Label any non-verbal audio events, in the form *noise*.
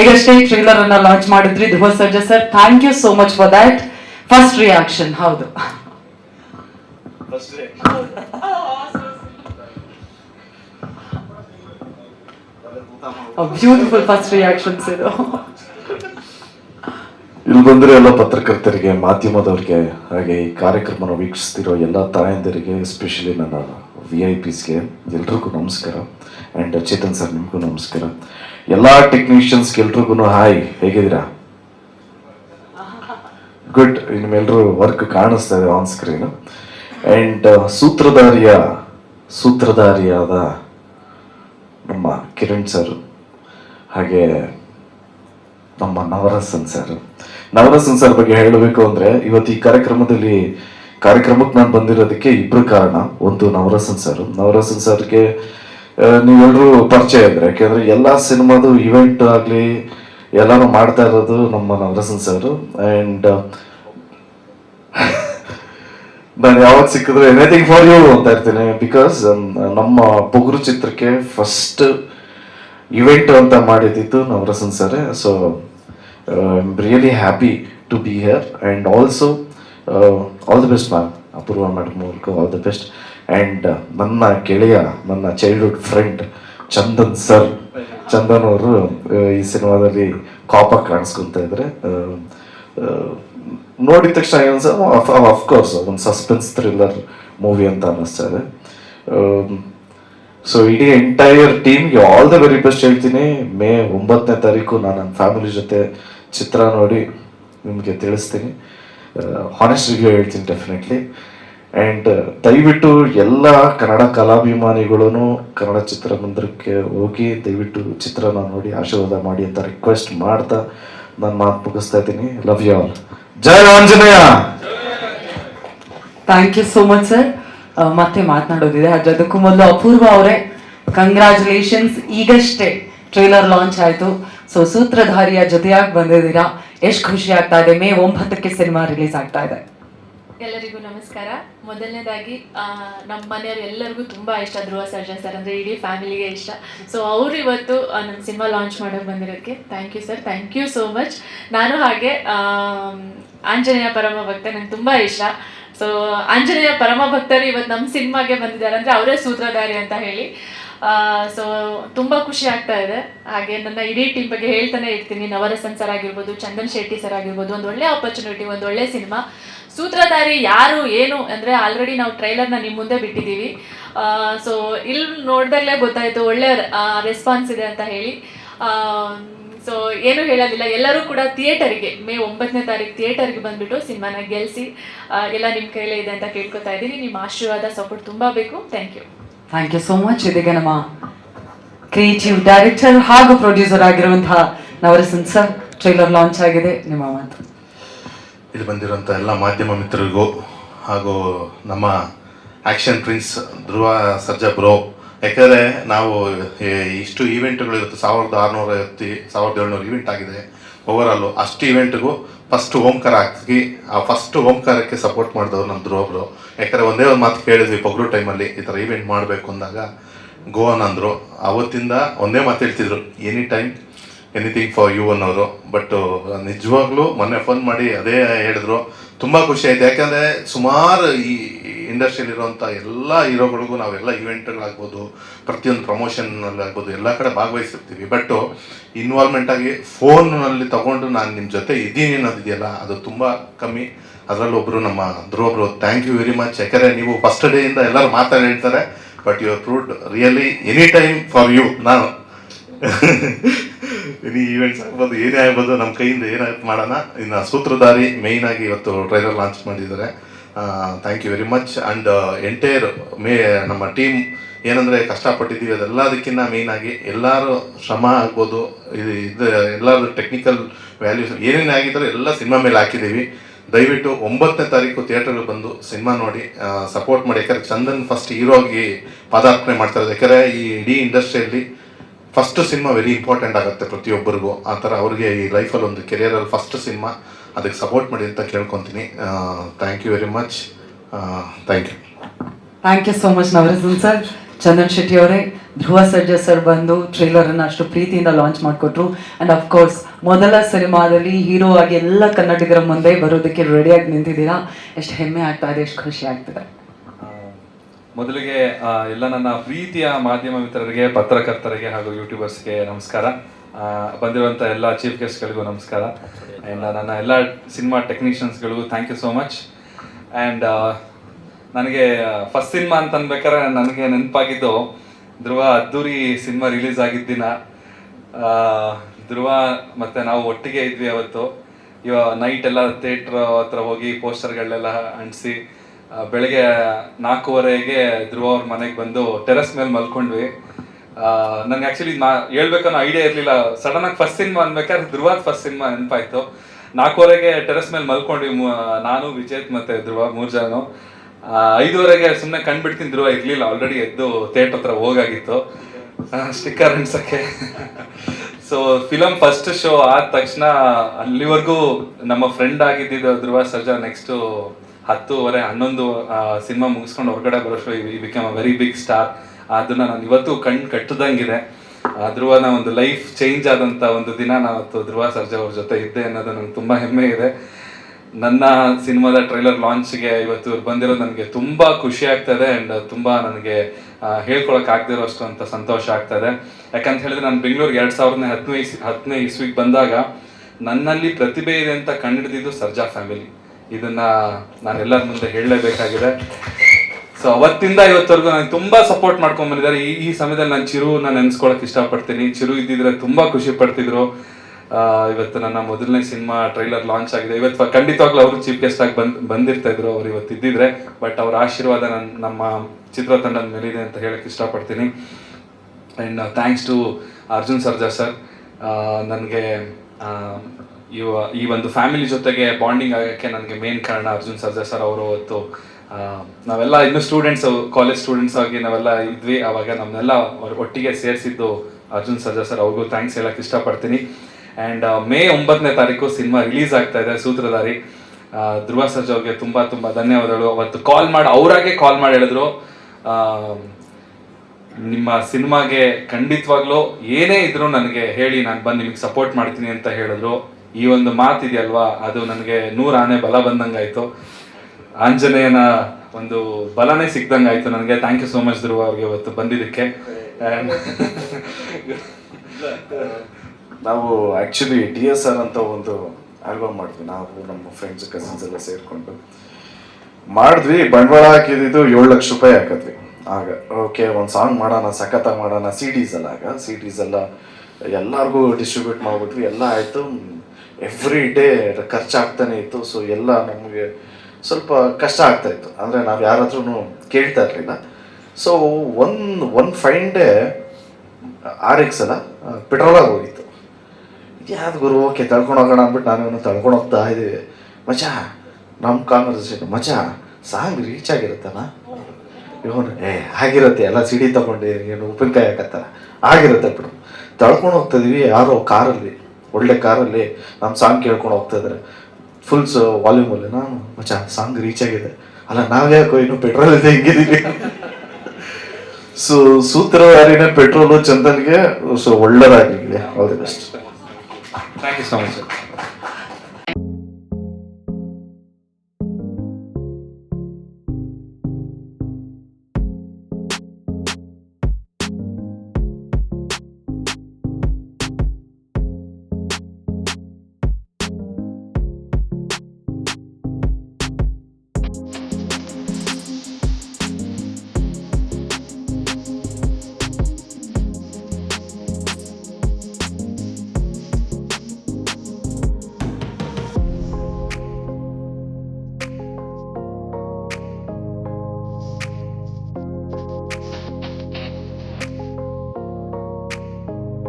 ಈಗಷ್ಟೇ ಟ್ರೇಲರ್ ಅನ್ನ ಲಾಂಚ್ ಮಾಡಿದ್ರಿ Dhruva Sarja sir thank you so much for that first reaction ಹೌದು. Beautiful first reactions ಇದು ಇಲ್ಲಿ ಬಂದಿರೋ ಎಲ್ಲ ಪತ್ರಕರ್ತರಿಗೆ ಮಾಧ್ಯಮದವ್ರಿಗೆ ಹಾಗೆ ಈ ಕಾರ್ಯಕ್ರಮನ ವೀಕ್ಷಿಸ್ತಿರೋ ಎಲ್ಲ ತಾಯಂದಿರಿಗೆ ಎಸ್ಪೆಷಲಿ ನನ್ನ ವಿ ಐ ಪಿಸ್ಗೆ ಎಲ್ರಿಗೂ ನಮಸ್ಕಾರ. ಆ್ಯಂಡ್ ಚೇತನ್ ಸರ್ ನಿಮಗೂ ನಮಸ್ಕಾರ. ಎಲ್ಲ ಟೆಕ್ನಿಷಿಯನ್ಸ್ಗೆ ಎಲ್ರಿಗೂ ಹಾಯ್ ಹೇಗಿದ್ದೀರಾ? ಗುಡ್ ನಿಮ್ಮೆಲ್ಲರೂ ವರ್ಕ್ ಕಾಣಿಸ್ತಾ ಇದೆ ಆನ್ ಸ್ಕ್ರೀನ್ ಆ್ಯಂಡ್ ಸೂತ್ರಧಾರಿಯ, ಸೂತ್ರಧಾರಿಯಾದ ನಮ್ಮ ಕಿರಣ್ ಸರ್ ಹಾಗೆ ನಮ್ಮ ನವರಸನ್ ಸರ್ ನವರಸನ್ ಸರ್ ಬಗ್ಗೆ ಹೇಳಬೇಕು ಅಂದ್ರೆ ಇವತ್ತು ಈ ಕಾರ್ಯಕ್ರಮದಲ್ಲಿ ಕಾರ್ಯಕ್ರಮಕ್ಕೆ ನಾನು ಬಂದಿರೋದಕ್ಕೆ ಇಬ್ರು ಕಾರಣ. ಒಂದು ನವರಸನ್ ಸರ್ ನವರಸನ್ ಸರ್ಗೆ ನೀವೆಲ್ಲರೂ ಪರಿಚಯ ಇದ್ರೆ. ಯಾಕೆಂದ್ರೆ ಎಲ್ಲಾ ಸಿನಿಮಾದು ಇವೆಂಟ್ ಆಗಲಿ, ಎಲ್ಲಾನು ಮಾಡ್ತಾ ಇರೋದು ನಮ್ಮ ನವರಸನ್ ಸರ್ ಅಂಡ್ ನಾನು ಯಾವಾಗ ಸಿಕ್ಕಿದ್ರೆ ಎನಿಥಿಂಗ್ ಫಾರ್ ಯು ಅಂತ ಇರ್ತೀನಿ. ಬಿಕಾಸ್ ನಮ್ಮ ಬುಗುರು ಚಿತ್ರಕ್ಕೆ ಫಸ್ಟ್ ಇವೆಂಟ್ ಅಂತ ಮಾಡಿದ್ದು Navarasan sir so I am really happy to be here and also all the best ma'am Apoorva madam ಮೂಲಕ ಆಲ್ ದಿ ಬೆಸ್ಟ್ ಆ್ಯಂಡ್ ನನ್ನ ಗೆಳೆಯ, ನನ್ನ childhood friend Chandan sir Chandan ಅವರು ಈ ಸಿನಿಮಾದಲ್ಲಿ ಕಾಪಾಗಿ ಕಾಣಿಸ್ಕೊಂತ ಇದ್ದಾರೆ ನೋಡಿದ ತಕ್ಷಣ ಏನು ಅಫ್ಕೋರ್ಸ್ ಒಂದು ಸಸ್ಪೆನ್ಸ್ ಥ್ರಿಲ್ಲರ್ ಮೂವಿ ಅಂತ ಅನ್ನಿಸ್ತಾ ಇದೆ. ಸೊ ಇಡೀ ಎಂಟೈರ್ ಟೀಮ್ಗೆ ಆಲ್ ದ ವೆರಿ ಬೆಸ್ಟ್ ಹೇಳ್ತೀನಿ. ಮೇ ಒಂಬತ್ತನೇ ತಾರೀಕು ನಾನು ನನ್ನ ಫ್ಯಾಮಿಲಿ ಜೊತೆ ಚಿತ್ರ ನೋಡಿ ನಿಮಗೆ ತಿಳಿಸ್ತೀನಿ. ಹಾನೆಸ್ಟ್ ರಿವ್ಯೂ ಹೇಳ್ತೀನಿ ಡೆಫಿನೆಟ್ಲಿ ಆ್ಯಂಡ್ ದಯವಿಟ್ಟು ಎಲ್ಲ ಕನ್ನಡ ಕಲಾಭಿಮಾನಿಗಳೂ ಕನ್ನಡ ಚಿತ್ರಮಂದಿರಕ್ಕೆ ಹೋಗಿ ದಯವಿಟ್ಟು ಚಿತ್ರನ ನೋಡಿ, ಆಶೀರ್ವಾದ ಮಾಡಿ ಅಂತ ರಿಕ್ವೆಸ್ಟ್ ಮಾಡ್ತಾ ನಾನು ಮಾತು ಮುಗಿಸ್ತಾ ಇದ್ದೀನಿ. Love you all Jaya Anjaneya! Thank you so much sir ಮತ್ತೆ ಮಾತನಾಡೋದಿದೆ. ಅದಕ್ಕೂ ಮೊದಲು ಅಪೂರ್ವ ಅವರೇ ಕಂಗ್ರ್ಯಾಚುಲೇಷನ್ಸ್ ಈಗಷ್ಟೇ ಟ್ರೈಲರ್ ಲಾಂಚ್ ಆಯಿತು. ಸೊ ಸೂತ್ರಧಾರಿಯ ಜೊತೆಯಾಗಿ ಬಂದಿದ್ದೀರಾ? ಎಷ್ಟು ಖುಷಿ ಆಗ್ತಾ ಇದೆ. ಮೇ ಒಂಬತ್ತಕ್ಕೆ ಸಿನಿಮಾ ರಿಲೀಸ್ ಆಗ್ತಾ ಇದೆ. ಎಲ್ಲರಿಗೂ ನಮಸ್ಕಾರ. ಮೊದಲನೇದಾಗಿ ನಮ್ಮ ಮನೆಯವ್ರು ಎಲ್ಲರಿಗೂ ತುಂಬಾ ಇಷ್ಟ ಧ್ರುವ ಸರ್ಜನ್ ಸರ್ ಅಂದ್ರೆ ಇಡೀ ಫ್ಯಾಮಿಲಿಗೆ ಇಷ್ಟ. ಸೊ ಅವರು ಇವತ್ತು ನನ್ನ ಸಿನಿಮಾ ಲಾಂಚ್ ಮಾಡೋಕೆ ಬಂದಿರೋಕ್ಕೆ. Thank you sir thank you so much ನಾನು ಹಾಗೆ ಆಂಜನೇಯ ಪರಮ ಭಕ್ತ ನಂಗೆ ತುಂಬಾ ಇಷ್ಟ. ಸೊ ಆಂಜನೇಯ ಪರಮ ಭಕ್ತರು ಇವತ್ತು ನಮ್ಮ ಸಿನಿಮಾಗೆ ಬಂದಿದ್ದಾರೆ ಅಂದ್ರೆ ಅವರೇ ಸೂತ್ರಧಾರಿ ಅಂತ ಹೇಳಿ. ಸೊ ತುಂಬ ಖುಷಿ ಆಗ್ತಾ ಇದೆ. ಹಾಗೆ ನನ್ನ ಇಡೀ ಟೀಮ್ ಬಗ್ಗೆ ಹೇಳ್ತಾನೆ ಇರ್ತೀನಿ. ನವರಸನ್ ಸರ್ ಆಗಿರ್ಬೋದು, ಚಂದನ್ ಶೆಟ್ಟಿ ಸರ್ ಆಗಿರ್ಬೋದು, ಒಂದು ಒಳ್ಳೆ ಆಪರ್ಚುನಿಟಿ ಒಂದು ಒಳ್ಳೆ ಸಿನಿಮಾ ಸೂತ್ರಧಾರಿ ಯಾರು, ಏನು ಅಂದರೆ ಆಲ್ರೆಡಿ ನಾವು ಟ್ರೈಲರ್ನ ನಿಮ್ಮ ಮುಂದೆ ಬಿಟ್ಟಿದ್ದೀವಿ. ಸೊ ಇಲ್ಲಿ ನೋಡ್ದಾಗಲೇ ಗೊತ್ತಾಯಿತು, ಒಳ್ಳೆ ರೆಸ್ಪಾನ್ಸ್ ಇದೆ ಅಂತ ಹೇಳಿ. ಸೊ ಏನು ಹೇಳೋದಿಲ್ಲ. ಎಲ್ಲರೂ ಕೂಡ ಥಿಯೇಟರ್ಗೆ ಮೇ ಒಂಬತ್ತನೇ ತಾರೀಕು ಥಿಯೇಟರ್ಗೆ ಬಂದ್ಬಿಟ್ಟು ಸಿನಿಮಾನ ಗೆಲ್ಲಿಸಿ ಎಲ್ಲ ನಿಮ್ಮ ಕೈಲೇ ಇದೆ ಅಂತ ಕೇಳ್ಕೊತಾ ಇದ್ದೀನಿ. ನಿಮ್ಮ ಆಶೀರ್ವಾದ ಸಪೋರ್ಟ್ ತುಂಬ ಬೇಕು. Thank you thank you so much ಇದೀಗ ನಮ್ಮ ಕ್ರಿಯೇಟಿವ್ ಡೈರೆಕ್ಟರ್ ಹಾಗೂ ಪ್ರೊಡ್ಯೂಸರ್ ಆಗಿರುವಂತಹ ನವರಸನ್ ಸರ್ ಟ್ರೈಲರ್ ಲಾಂಚ್ ಆಗಿದೆ. ನಿಮ್ಮ ಮಾತು. ಇಲ್ಲಿ ಬಂದಿರುವಂಥ ಎಲ್ಲ ಮಾಧ್ಯಮ ಮಿತ್ರರಿಗೂ ಹಾಗೂ ನಮ್ಮ action prince Dhruva Sarja bro ಯಾಕಂದರೆ ನಾವು ಇಷ್ಟು ಈವೆಂಟ್ಗಳು ಇವತ್ತು ಸಾವಿರದ ಆರುನೂರ ಐವತ್ತು, ಸಾವಿರದ ಏಳ್ನೂರು ಈವೆಂಟ್ ಆಗಿದೆ. ಓವರಾಲು ಅಷ್ಟು ಈವೆಂಟ್ಗೂ ಫಸ್ಟ್ ಓಂಕಾರ ಹಾಕಿ, ಆ ಫಸ್ಟ್ ಓಂಕಾರಕ್ಕೆ ಸಪೋರ್ಟ್ ಮಾಡಿದವರು ನಮ್ಮ ಧ್ರುವರು ಯಾಕಂದ್ರೆ ಒಂದೇ ಒಂದು ಮಾತು ಕೇಳಿದ್ವಿ, ಪೊಗರು ಟೈಮಲ್ಲಿ ಈ ಥರ ಈವೆಂಟ್ ಮಾಡಬೇಕು ಅಂದಾಗ. ಗೋವನ್ ಅಂದರು. ಅವತ್ತಿಂದ ಒಂದೇ ಮಾತು ಹೇಳ್ತಿದ್ರು any time anything for you ಅನ್ನೋರು. ಬಟ್ ನಿಜವಾಗ್ಲೂ ಮೊನ್ನೆ ಫೋನ್ ಮಾಡಿ ಅದೇ ಹೇಳಿದ್ರು. ತುಂಬ ಖುಷಿ ಆಯ್ತು. ಯಾಕಂದರೆ ಸುಮಾರು ಈ ಇಂಡಸ್ಟ್ರಿಯಲ್ಲಿ ಇರುವಂಥ ಎಲ್ಲ ಹೀರೋಗಳಿಗೂ ನಾವೆಲ್ಲ ಇವೆಂಟ್ಗಳಾಗ್ಬೋದು ಪ್ರತಿಯೊಂದು ಪ್ರಮೋಷನ್ನಲ್ಲಿ ಆಗ್ಬೋದು ಎಲ್ಲ ಕಡೆ ಭಾಗವಹಿಸಿರ್ತೀವಿ. ಬಟ್ ಇನ್ವಾಲ್ವ್ಮೆಂಟ್ ಆಗಿ ಫೋನ್ನಲ್ಲಿ ತಗೊಂಡು ನಾನು ನಿಮ್ಮ ಜೊತೆ ಇದ್ದೀನಿ ಅನ್ನೋದಿದೆಯಲ್ಲ, ಅದು ತುಂಬ ಕಮ್ಮಿ. ಅದರಲ್ಲೊಬ್ಬರು ನಮ್ಮ ಧ್ರುವಬ್ರು ಥ್ಯಾಂಕ್ ಯು ವೆರಿ ಮಚ್ ಯಾಕಂದರೆ ನೀವು ಫಸ್ಟ್ ಡೇಯಿಂದ ಎಲ್ಲರೂ ಮಾತಾಡಿ ಹೇಳ್ತಾರೆ but you are proud really any time for you ನಾನು. *laughs* ಎನಿ ಈವೆಂಟ್ಸ್ ಆಗ್ಬೋದು, ಏನೇ ಆಗ್ಬೋದು ನಮ್ಮ ಕೈಯಿಂದ ಏನಾಗುತ್ತೆ ಮಾಡೋಣ. ಇನ್ನು ಸೂತ್ರಧಾರಿ ಮೇಯ್ನ್ ಆಗಿ ಇವತ್ತು ಟ್ರೈಲರ್ ಲಾಂಚ್ ಮಾಡಿದ್ದಾರೆ. Thank you very much and entire May ನಮ್ಮ ಟೀಮ್ ಏನಂದರೆ ಕಷ್ಟಪಟ್ಟಿದ್ದೀವಿ ಅದೆಲ್ಲದಕ್ಕಿಂತ ಮೇಯ್ನಾಗಿ ಎಲ್ಲರೂ ಶ್ರಮ ಆಗ್ಬೋದು. ಇದು ಇದು ಎಲ್ಲರೂ ಟೆಕ್ನಿಕಲ್ ವ್ಯಾಲ್ಯೂಸ್ ಏನೇನು ಆಗಿದ್ರು ಎಲ್ಲ ಸಿನಿಮಾ ಮೇಲೆ ಹಾಕಿದ್ದೀವಿ. ದಯವಿಟ್ಟು ಒಂಬತ್ತನೇ ತಾರೀಕು ಥಿಯೇಟರ್ಗೆ ಬಂದು ಸಿನಿಮಾ ನೋಡಿ ಸಪೋರ್ಟ್ ಮಾಡಿ. ಯಾಕಂದ್ರೆ ಚಂದನ್ ಫಸ್ಟ್ ಹೀರೋ ಆಗಿ ಪಾದಾರ್ಪಣೆ ಮಾಡ್ತಾರೆ ಯಾಕಂದರೆ ಈ ಇಡೀ ಇಂಡಸ್ಟ್ರಿಯಲ್ಲಿ ಫಸ್ಟ್ ಸಿನಿಮಾ ವೆರಿ ಇಂಪಾರ್ಟೆಂಟ್ ಆಗುತ್ತೆ ಪ್ರತಿಯೊಬ್ಬರಿಗೂ. ಆ ಥರ ಅವ್ರಿಗೆ ಈ ಲೈಫಲ್ಲಿ ಒಂದು ಕೆರಿಯರಲ್ಲಿ ಫಸ್ಟ್ ಸಿನಿಮಾ ಅದಕ್ಕೆ ಸಪೋರ್ಟ್ ಮಾಡಿ ಅಂತ ಕೇಳ್ಕೊತೀನಿ. Thank you very much thank you thank you so much Navarasan sir Chandan Shetty ಅವರೇ ಧ್ರುವ ಸರ್ಜಾ ಸರ್ ಬಂದು ಟ್ರೈಲರನ್ನು ಅಷ್ಟು ಪ್ರೀತಿಯಿಂದ ಲಾಂಚ್ ಮಾಡಿಕೊಟ್ರು. ಆ್ಯಂಡ್ ಅಫ್ಕೋರ್ಸ್ ಮೊದಲ ಸಿನಿಮಾದಲ್ಲಿ ಹೀರೋ ಆಗಿ ಎಲ್ಲ ಕನ್ನಡಿಗರ ಮುಂದೆ ಬರೋದಕ್ಕೆ ರೆಡಿಯಾಗಿ ನಿಂತಿದ್ದೀರಾ? ಎಷ್ಟು ಹೆಮ್ಮೆ ಆಗ್ತಾ ಇದೆ ಎಷ್ಟು ಖುಷಿ ಆಗ್ತಿದೆ. ಮೊದಲಿಗೆ ಎಲ್ಲ ನನ್ನ ಪ್ರೀತಿಯ ಮಾಧ್ಯಮ ಮಿತ್ರರಿಗೆ ಪತ್ರಕರ್ತರಿಗೆ ಹಾಗೂ ಯೂಟ್ಯೂಬರ್ಸ್ಗೆ ನಮಸ್ಕಾರ. ಬಂದಿರುವಂಥ ಎಲ್ಲ ಚೀಫ್ ಗೆಸ್ಟ್ಗಳಿಗೂ ನಮಸ್ಕಾರ. ಆ್ಯಂಡ್ ನನ್ನ ಎಲ್ಲ cinema ಟೆಕ್ನಿಷಿಯನ್ಸ್ಗಳಿಗೂ thank you so much and ನನಗೆ ಫಸ್ಟ್ ಸಿನಿಮಾ ಅಂತ ಅನ್ಬೇಕಾದ್ರೆ ನನಗೆ ನೆನಪಾಗಿದ್ದು ಧ್ರುವ ಅದ್ದೂರಿ ಸಿನಿಮಾ ರಿಲೀಸ್ ಆಗಿದ್ದ ದಿನ. ಆ, ಧ್ರುವ ಮತ್ತೆ ನಾವು ಒಟ್ಟಿಗೆ ಇದ್ವಿ ಅವತ್ತು. ಇವಾಗ ನೈಟ್ ಎಲ್ಲ ಥಿಯೇಟ್ರ್ ಹತ್ರ ಹೋಗಿ ಪೋಸ್ಟರ್ಗಳನ್ನೆಲ್ಲ ಅಂಟಿಸಿ ಬೆಳಗ್ಗೆ ನಾಲ್ಕೂವರೆಗೆ ಧ್ರುವ ಅವ್ರ ಮನೆಗೆ ಬಂದು ಟೆರೆಸ್ ಮೇಲೆ ಮಲ್ಕೊಂಡ್ವಿ. ನನಗೆ ಆಕ್ಚುಲಿ ನಾ ಹೇಳ್ಬೇಕನ್ನೋ ಐಡಿಯಾ ಇರಲಿಲ್ಲ. ಸಡನ್ ಆಗಿ ಫಸ್ಟ್ ಸಿನಿಮಾ ಅನ್ಬೇಕಾದ್ರೆ ಧ್ರುವಾದ ಫಸ್ಟ್ ಸಿನಿಮಾ ನೆನಪಾಯ್ತು. ನಾಲ್ಕುವರೆಗೆ ಟೆರೆಸ್ ಮೇಲೆ ಮಲ್ಕೊಂಡ್ವಿ ನಾನು, ವಿಜೇತ್ ಮತ್ತೆ ಧ್ರುವ ಮೂರು ಜನ. ಐದುವರೆಗೆ ಸುಮ್ಮನೆ ಕಂಡ್ಬಿಡ್ತೀನಿ ಧ್ರುವ, ಇರ್ಲಿಲ್ಲ. ಆಲ್ರೆಡಿ ಎದ್ದು ಥಿಯೇಟರ್ ಹತ್ರ ಹೋಗಾಗಿತ್ತು. ಸ್ಟಿಕ್ಕರ್ ಅನ್ಸಕ್ಕೆ ಸೊ ಫಿಲಮ್ ಫಸ್ಟ್ ಶೋ ಆದ ತಕ್ಷಣ ಅಲ್ಲಿವರೆಗೂ ನಮ್ಮ ಫ್ರೆಂಡ್ ಆಗಿದ್ದಿದ್ದು ಧ್ರುವ ಸರ್ಜಾ ನೆಕ್ಸ್ಟ್ ಹತ್ತುವರೆ, ಹನ್ನೊಂದು ಸಿನಿಮಾ ಮುಗಿಸ್ಕೊಂಡು ಹೊರಗಡೆ ಬರೋ ಈ become a very big star ಅದನ್ನ ನಾನು ಇವತ್ತು ಕಣ್ ಕಟ್ಟದಂಗಿದೆ. ಧ್ರುವ ಧ್ರುವನ ಒಂದು ಲೈಫ್ ಚೇಂಜ್ ಆದಂತ ಒಂದು ದಿನ ನಾನು ಧ್ರುವ ಸರ್ಜಾ ಅವ್ರ ಜೊತೆ ಇದ್ದೆ ಅನ್ನೋದು ನಂಗೆ ತುಂಬಾ ಹೆಮ್ಮೆ ಇದೆ. ನನ್ನ ಸಿನಿಮಾದ ಟ್ರೈಲರ್ ಲಾಂಚ್ಗೆ ಇವತ್ತು ಇವ್ರು ಬಂದಿರೋದು ನನಗೆ ತುಂಬಾ ಖುಷಿ ಆಗ್ತದೆ ಅಂಡ್ ತುಂಬಾ ನನಗೆ ಹೇಳ್ಕೊಳಕ್ ಆಗದಿರೋ ಅಷ್ಟು ಅಂತ ಸಂತೋಷ ಆಗ್ತದೆ. ಯಾಕಂತ ಹೇಳಿದ್ರೆ ನಾನು ಬೆಂಗಳೂರಿಗೆ ಎರಡ್ ಸಾವಿರದ ಹತ್ತನೇ ಇಸ್ ಹತ್ತನೇ ಇಸ್ವಿಗೆ ಬಂದಾಗ ನನ್ನಲ್ಲಿ ಪ್ರತಿಭೆ ಇದೆ ಅಂತ ಕಂಡಿಡಿದಿದ್ದು ಸರ್ಜಾ ಫ್ಯಾಮಿಲಿ ಇದನ್ನ ನಾನೆಲ್ಲರ ಮುಂದೆ ಹೇಳಲೇಬೇಕಾಗಿದೆ. ಸೊ ಅವತ್ತಿಂದ ಇವತ್ತವರೆಗೂ ನನಗೆ ತುಂಬಾ ಸಪೋರ್ಟ್ ಮಾಡ್ಕೊಂಡ್ ಬಂದಿದ್ದಾರೆ. ಈ ಸಮಯದಲ್ಲಿ ನಾನು ಚಿರು ನಾನು ನೆನ್ಸ್ಕೊಳಕ್ ಇಷ್ಟಪಡ್ತೀನಿ. ಚಿರು ಇದ್ದಿದ್ರೆ ತುಂಬಾ ಖುಷಿ ಪಡ್ತಿದ್ರು. ಇವತ್ತು ನನ್ನ ಮೊದಲನೇ ಸಿನಿಮಾ ಟ್ರೈಲರ್ ಲಾಂಚ್ ಆಗಿದೆ. ಇವತ್ತು ಖಂಡಿತವಾಗ್ಲೂ ಅವರು ಚೀಫ್ ಗೆಸ್ಟ್ ಆಗಿ ಬಂದ್ ಬಂದಿರ್ತಾ ಇದ್ರು ಅವ್ರು ಇವತ್ತು ಇದ್ದಿದ್ರೆ. ಬಟ್ ಅವ್ರ ಆಶೀರ್ವಾದ ನನ್ನ ನಮ್ಮ ಚಿತ್ರತಂಡದ ಮೇಲಿದೆ ಅಂತ ಹೇಳಕ್ ಇಷ್ಟಪಡ್ತೀನಿ. And thanks to Arjun Sarja sir ನನಗೆ ಈ ಒಂದು ಫ್ಯಾಮಿಲಿ ಜೊತೆಗೆ ಬಾಂಡಿಂಗ್ ಆಗೋಕ್ಕೆ ನನಗೆ ಮೇನ್ ಕಾರಣ ಅರ್ಜುನ್ ಸರ್ಜಾ ಸರ್ ಅವರು ಅವತ್ತು ನಾವೆಲ್ಲ ಇನ್ನು ಸ್ಟೂಡೆಂಟ್ಸ್ ಕಾಲೇಜ್ ಸ್ಟೂಡೆಂಟ್ಸ್ ಆಗಿ ನಾವೆಲ್ಲ ಇದ್ವಿ. ಅವಾಗ ನಮ್ಮನ್ನೆಲ್ಲ ಒಟ್ಟಿಗೆ ಸೇರಿಸಿದ್ದು ಅರ್ಜುನ್ ಸರ್ಜಾ ಸರ್. ಅವ್ರಿಗೂ ಥ್ಯಾಂಕ್ಸ್ ಹೇಳಕ್ ಇಷ್ಟಪಡ್ತೀನಿ. ಆ್ಯಂಡ್ ಮೇ ಒಂಬತ್ತನೇ ತಾರೀಕು ಸಿನಿಮಾ ರಿಲೀಸ್ ಆಗ್ತಾ ಇದೆ ಸೂತ್ರಧಾರಿ. ಧ್ರುವ ಸರ್ಜಾ ಅವ್ರಿಗೆ ತುಂಬಾ ತುಂಬಾ ಧನ್ಯವಾದಗಳು. ಅವತ್ತು ಕಾಲ್ ಮಾಡಿ, ಅವರಾಗೆ ಕಾಲ್ ಮಾಡಿ ಹೇಳಿದ್ರು. ನಿಮ್ಮ ಸಿನಿಮಾಗೆ ಖಂಡಿತವಾಗ್ಲೂ ಏನೇ ಇದ್ರು ನನಗೆ ಹೇಳಿ, ನಾನು ಬಂದು ನಿಮಗೆ ಸಪೋರ್ಟ್ ಮಾಡ್ತೀನಿ ಅಂತ ಹೇಳಿದ್ರು. ಈ ಒಂದು ಮಾತಿದೆಯಲ್ವಾ? ಅದು ನನಗೆ ನೂರ ಆನೆ ಬಲ ಬಂದಂಗಾಯ್ತು. ಆಂಜನೇಯನ ಒಂದು ಬಲನೇ ಸಿಕ್ದಂಗಾಯ್ತು ನನಗೆ. Thank you so much Dhruva ಅವ್ರಿಗೆ ಇವತ್ತು ಬಂದಿದ್ದಕ್ಕೆ. ನಾವು ಆ್ಯಕ್ಚುಲಿ ಡಿ ಎಸ್ ಆರ್ ಅಂತ ಒಂದು ಆಲ್ಬಮ್ ಮಾಡಿದ್ವಿ. ನಾವು ನಮ್ಮ ಫ್ರೆಂಡ್ಸ್ ಕಸಿನ್ಸ್ ಎಲ್ಲ ಸೇರಿಕೊಂಡು. ಮಾಡಿದ್ವಿ. ಬಂಡವಾಳ ಹಾಕಿದ್ದು ಏಳು ಲಕ್ಷ ರೂಪಾಯಿ ಹಾಕಿದ್ವಿ. ಆಗ ಓಕೆ ಒಂದು ಸಾಂಗ್ ಮಾಡೋಣ, ಸಖತ್ತಾಗಿ ಮಾಡೋಣ ಸಿ ಡೀಸ್ ಎಲ್ಲ ಆಗ. ಸಿ ಡೀಸ್ ಎಲ್ಲ ಎಲ್ಲರಿಗೂ ಡಿಸ್ಟ್ರಿಬ್ಯೂಟ್ ಮಾಡಿಬಿಟ್ವಿ. ಎಲ್ಲ ಆಯಿತು. ಎವ್ರಿ ಡೇ ಖರ್ಚಾಗ್ತಾನೆ ಇತ್ತು. ಸೊ ಎಲ್ಲ ನಮಗೆ ಸ್ವಲ್ಪ ಕಷ್ಟ ಆಗ್ತಾ ಇತ್ತು. ಅಂದರೆ ನಾವು ಯಾರಾದ್ರೂ ಕೇಳ್ತಾ ಇರಲಿಲ್ಲ. So one one fine day R X ಅಲ್ಲ ಪೆಟ್ರೋಲಾಗಿ ಹೋಗಿತ್ತು. ಯಾವ್ದು ಗುರು, ಓಕೆ, ತಳ್ಕೊಂಡು ಹೋಗೋಣ ಅಂದ್ಬಿಟ್ಟು ನಾನು ತಳ್ಕೊಂಡು ಹೋಗ್ತಾ ಇದ್ದೀವಿ. ಮಚಾ ನಮ್ಮ ಕಾನ್ವರ್ಸೇಷನ್ ಮಚಾ ಸಾಂಗ್ ರೀಚ್ ಆಗಿರುತ್ತಲ್ಲ? ಇವನು ಏ, ಆಗಿರುತ್ತೆ, ಎಲ್ಲ ಸಿಡಿ ತಗೊಂಡು ಏನು ಉಪ್ಪಿನಕಾಯಿ ಹಾಕತ್ತಾರ ಆಗಿರುತ್ತೆ ಬಿಡು. ತಳ್ಕೊಂಡು ಹೋಗ್ತಾ ಇದೀವಿ, ಯಾರೋ ಕಾರಲ್ಲಿ, ಒಳ್ಳೆ ಕಾರಲ್ಲಿ ನಮ್ಮ ಸಾಂಗ್ ಕೇಳ್ಕೊಂಡು ಹೋಗ್ತಾ ಇದ್ದಾರೆ ಫುಲ್ಸ್ ವಾಲ್ಯೂಮಲ್ಲಿ ನಾನು, ಮಚ್ಚ ಸಾಂಗ್ ರೀಚ್ ಆಗಿದೆ. ಅಲ್ಲ, ನಾವ್ಯಾಕೋ ಇನ್ನು ಪೆಟ್ರೋಲ್ ಇದೆ, ಹಿಂಗಿದೀವಿ. ಸೊ ಸೂತ್ರಧಾರಿನ ಪೆಟ್ರೋಲು ಚಂದನ್ಗೆ so ಒಳ್ಳೆದಾಗಿದೆ all the best thank you so much sir